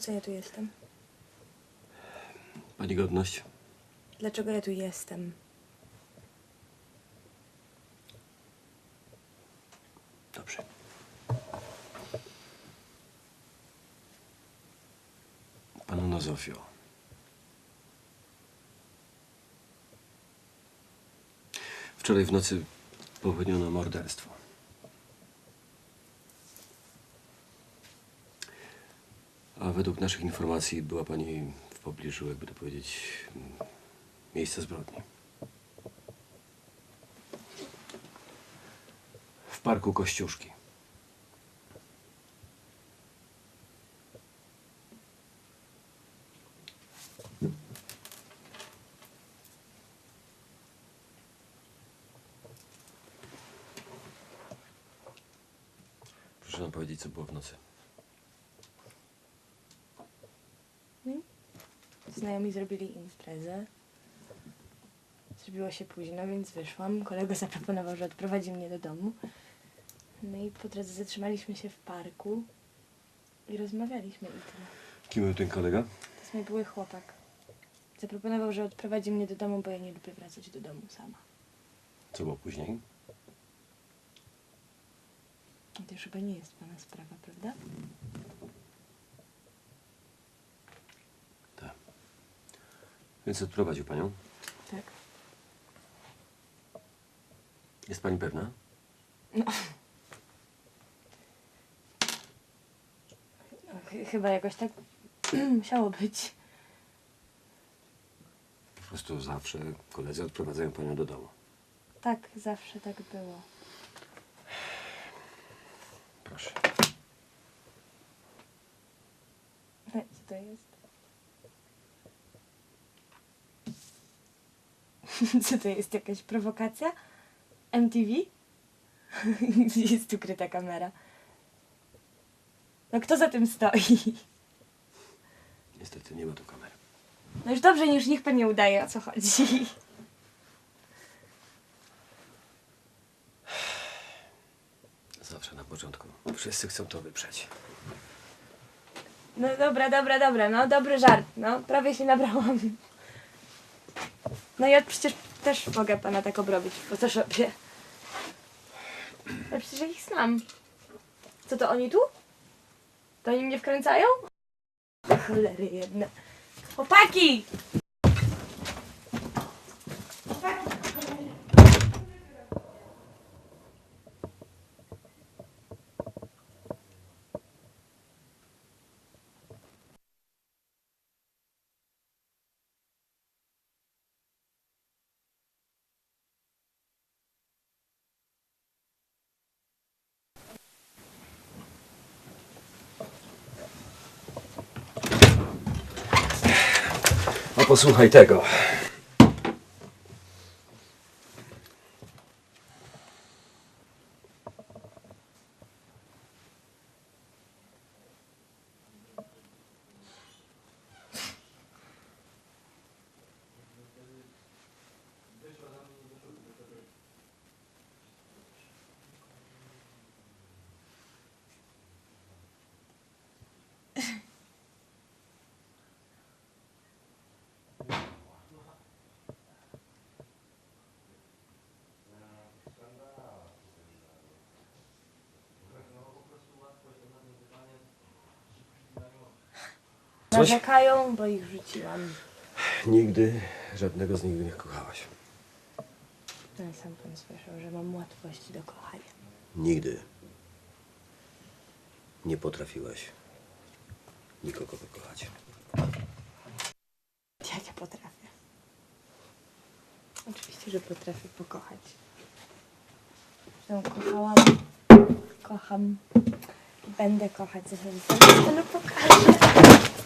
co ja tu jestem? Pani godność? Dlaczego ja tu jestem? Dobrze. Panno Zofio. Wczoraj w nocy popełniono morderstwo. A według naszych informacji była pani w pobliżu, jakby to powiedzieć, miejsca zbrodni. W parku Kościuszki. Proszę nam powiedzieć, co było w nocy. Znajomi zrobili imprezę. Zrobiło się późno, więc wyszłam. Kolega zaproponował, że odprowadzi mnie do domu. No i po drodze zatrzymaliśmy się w parku i rozmawialiśmy i tyle. Kim był ten kolega? To jest mój były chłopak. Zaproponował, że odprowadzi mnie do domu, bo ja nie lubię wracać do domu sama. Co było później? No to już chyba nie jest pana sprawa, prawda? Więc odprowadził panią. Tak. Jest pani pewna? No, ch- chyba jakoś tak musiało być. Po prostu zawsze koledzy odprowadzają panią do domu. Tak, zawsze tak było. Proszę. Co to jest? Co to jest? Jakaś prowokacja? MTV? Gdzie jest ukryta kamera? No kto za tym stoi? Niestety nie ma tu kamery. No już dobrze, już niech pan nie udaje, o co chodzi. Zawsze na początku. Wszyscy chcą to wyprzeć. No dobra, dobra, dobra, no dobry żart, no prawie się nabrałam. No ja przecież też mogę pana tak obrobić w Photoshopie. Ale przecież ja ich znam. Co to oni tu? To oni mnie wkręcają? Cholery jedne. Chłopaki! Posłuchaj tego. Coś? Narzekają, bo ich rzuciłam. Nigdy żadnego z nich nie kochałaś. No i sam pan słyszał, że mam łatwość do kochania. Nigdy nie potrafiłaś nikogo wykochać. Jak ja potrafię. Oczywiście, że potrafię pokochać. Zresztą kochałam, kocham i będę kochać. Zaraz panu pokażę.